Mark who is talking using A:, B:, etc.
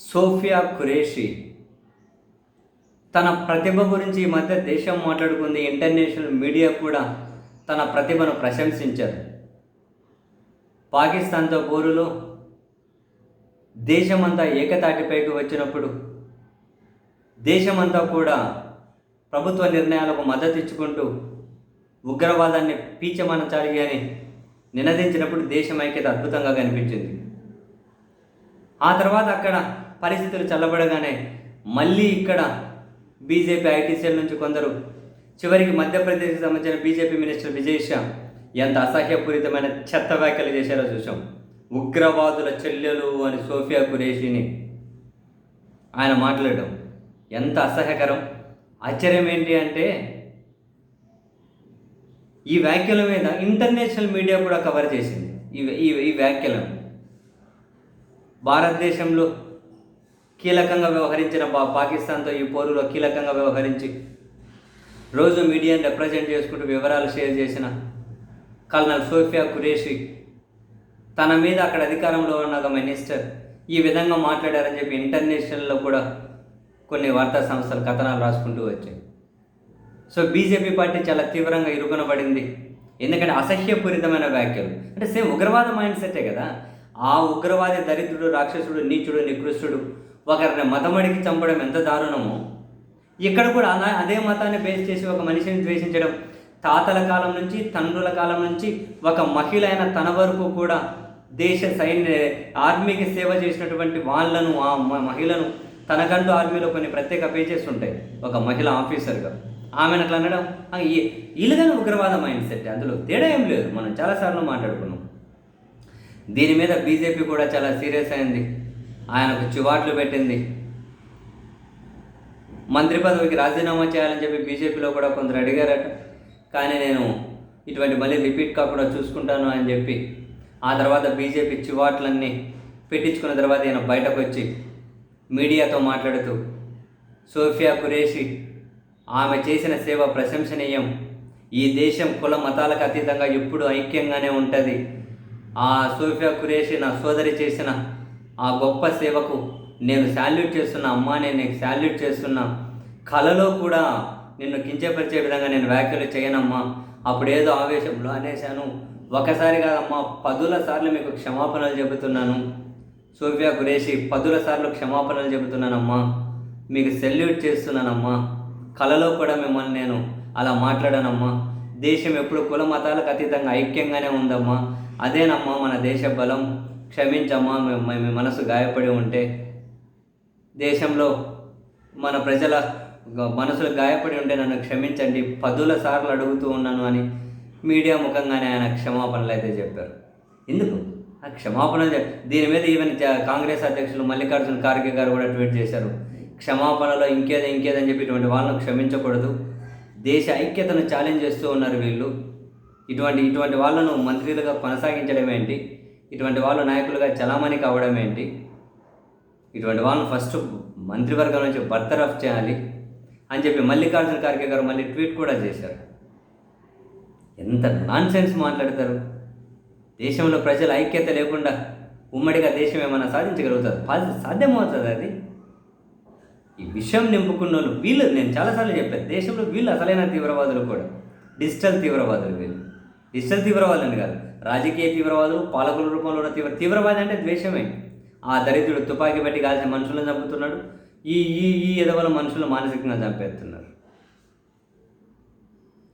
A: Sophia Qureshi తన ప్రతిభ గురించి ఈ మధ్య దేశం మాట్లాడుకుంది ఇంటర్నేషనల్ మీడియా కూడా తన ప్రతిభను ప్రశంసించారు పాకిస్తాన్తో పోరులో దేశమంతా ఏకతాటిపైకి వచ్చినప్పుడు దేశమంతా కూడా ప్రభుత్వ నిర్ణయాలకు మద్దతు ఇచ్చుకుంటూ ఉగ్రవాదాన్ని పీచమనచాలి అని నినదించినప్పుడు దేశం ఐక్యత అద్భుతంగా కనిపించింది. ఆ తర్వాత అక్కడ పరిస్థితులు చల్లబడగానే మళ్ళీ ఇక్కడ బీజేపీ ఐటీ సెల్ నుంచి కొందరు చివరికి మధ్యప్రదేశ్కి సంబంధించిన బీజేపీ మినిస్టర్ విజయ్ షా ఎంత అసహ్యపూరితమైన చెత్త వ్యాఖ్యలు చేశారో చూసాం ఉగ్రవాదుల చెల్లెలు అని సోఫియా ఖురేషిని ఆయన మాట్లాడడం ఎంత అసహ్యకరం. ఆశ్చర్యం ఏంటి అంటే ఈ వ్యాఖ్యల మీద ఇంటర్నేషనల్ మీడియా కూడా కవర్ చేసింది. ఈ ఈ ఈ వ్యాఖ్యలను. భారతదేశంలో కీలకంగా వ్యవహరించిన పా పాకిస్తాన్తో ఈ పోరులో కీలకంగా వ్యవహరించి రోజు మీడియాని రిప్రజెంట్ చేసుకుంటూ వివరాలు షేర్ చేసిన కల్నల్ సోఫియా ఖురేషి తన మీద అక్కడ అధికారంలో ఉన్న ఒక మినిస్టర్ ఈ విధంగా మాట్లాడారని చెప్పి ఇంటర్నేషనల్లో కూడా కొన్ని వార్తా సంస్థలు కథనాలు రాసుకుంటూ వచ్చాయి. సో బీజేపీ పార్టీ చాలా తీవ్రంగా ఇరుకున పడింది ఎందుకంటే అసహ్యపూరితమైన వ్యాఖ్యలు. అంటే సేమ్ ఉగ్రవాద మైండ్ సెటే కదా? ఆ ఉగ్రవాది దరిద్రుడు రాక్షసుడు నీచుడు నికృష్టుడు ఒకరిని మతమడికి చంపడం ఎంత దారుణమో ఇక్కడ కూడా అలా అదే మతాన్ని బేస్ చేసి ఒక మనిషిని ద్వేషించడం. తాతల కాలం నుంచి తండ్రుల కాలం నుంచి ఒక మహిళ అయిన తన వరకు కూడా దేశ సైన్య ఆర్మీకి సేవ చేసినటువంటి వాళ్ళను ఆ మహిళను తనకంటూ ఆర్మీలో కొన్ని ప్రత్యేక పేజెస్ ఉంటాయి. ఒక మహిళ ఆఫీసర్గా ఆమెను అట్లా అనడం ఇలుగని ఉగ్రవాద మైండ్ సెట్ అందులో తేడా ఏం లేదు. మనం చాలాసార్లు మాట్లాడుకున్నాం. దీని మీద బీజేపీ కూడా చాలా సీరియస్ అయింది. ఆయనకు చివాట్లు పెట్టింది. మంత్రి పదవికి రాజీనామా చేయాలని చెప్పి బీజేపీలో కూడా కొందరు అడిగారట. కానీ నేను ఇటువంటి మళ్ళీ రిపీట్ కాకుండా చూసుకుంటాను అని చెప్పి ఆ తర్వాత బీజేపీ చివాట్లన్నీ పెట్టించుకున్న తర్వాత ఈయన బయటకు వచ్చి మీడియాతో మాట్లాడుతూ సోఫియా కురేషి ఆమె చేసిన సేవ ప్రశంసనీయం. ఈ దేశం కుల మతాలకు అతీతంగా ఎప్పుడు ఐక్యంగానే ఉంటుంది. ఆ సోఫియా కురేషి నా సోదరి చేసిన ఆ గొప్ప సేవకు నేను శాల్యూట్ చేస్తున్నా అమ్మా నేను నీకు శాల్యూట్ చేస్తున్నా కళలో కూడా నిన్ను కించపరిచే విధంగా నేను వ్యాఖ్యలు చేయనమ్మా. అప్పుడు ఏదో ఆవేశంలో అనేశాను. ఒకసారి కాదమ్మా పదుల సార్లు మీకు క్షమాపణలు చెబుతున్నాను. సోఫియా గురేషి పదుల సార్లు క్షమాపణలు చెబుతున్నానమ్మా. మీకు సెల్యూట్ చేస్తున్నానమ్మా. కళలో కూడా మిమ్మల్ని నేను అలా మాట్లాడానమ్మా. దేశం ఎప్పుడు కుల మతాలకు అతీతంగా ఐక్యంగానే ఉందమ్మా. అదేనమ్మా మన దేశ బలం. క్షమించమ్మా మీ- మనసు గాయపడి ఉంటే దేశంలో మన ప్రజల మనసులు గాయపడి ఉంటే నన్ను క్షమించండి. పదుల సార్లు అడుగుతూ ఉన్నాను అని మీడియా ముఖంగానే ఆయన క్షమాపణలు అయితే చెప్పారు. ఎందుకు? ఆ క్షమాపణలు దీని మీద ఈవెన్ కాంగ్రెస్ అధ్యక్షులు మల్లికార్జున ఖార్గే గారు కూడా ట్వీట్ చేశారు. క్షమాపణలో ఇంకేదో ఇంకేదని చెప్పి ఇటువంటి వాళ్ళను క్షమించకూడదు. దేశ ఐక్యతను ఛాలెంజ్ చేస్తూ ఉన్నారు వీళ్ళు. ఇటువంటి ఇటువంటి వాళ్ళను మంత్రులుగా కొనసాగించడం ఏంటి? ఇటువంటి వాళ్ళు నాయకులుగా చలామణి కావడం ఏంటి? ఇటువంటి వాళ్ళని ఫస్ట్ మంత్రివర్గం నుంచి బర్తరఫ్ చేయాలి అని చెప్పి మల్లికార్జున ఖార్గే గారు మళ్ళీ ట్వీట్ కూడా చేశారు. ఎంత నాన్ సెన్స్ మాట్లాడతారు? దేశంలో ప్రజల ఐక్యత లేకుండా ఉమ్మడిగా దేశం ఏమైనా సాధించగలుగుతారు సాధ్యమవుతుంది అది? ఈ విషయం నింపుకున్న వాళ్ళు వీళ్ళు నేను చాలాసార్లు చెప్పాను దేశంలో వీళ్ళు అసలైన తీవ్రవాదులు కూడా. డిజిటల్ తీవ్రవాదులు వీళ్ళు. డిజిటల్ తీవ్రవాదులని కాదు. రాజకీయ తీవ్రవాదులు పాలకుల రూపంలో ఉన్న తీవ్ర తీవ్రవాది అంటే ద్వేషమే. ఆ దరిద్రుడు తుపాకీ పెట్టి కాల్సిన మనుషులను చంపుతున్నాడు. ఈ ఈ ఈ ఎదవల మనుషులు మానసికంగా చంపేస్తున్నారు.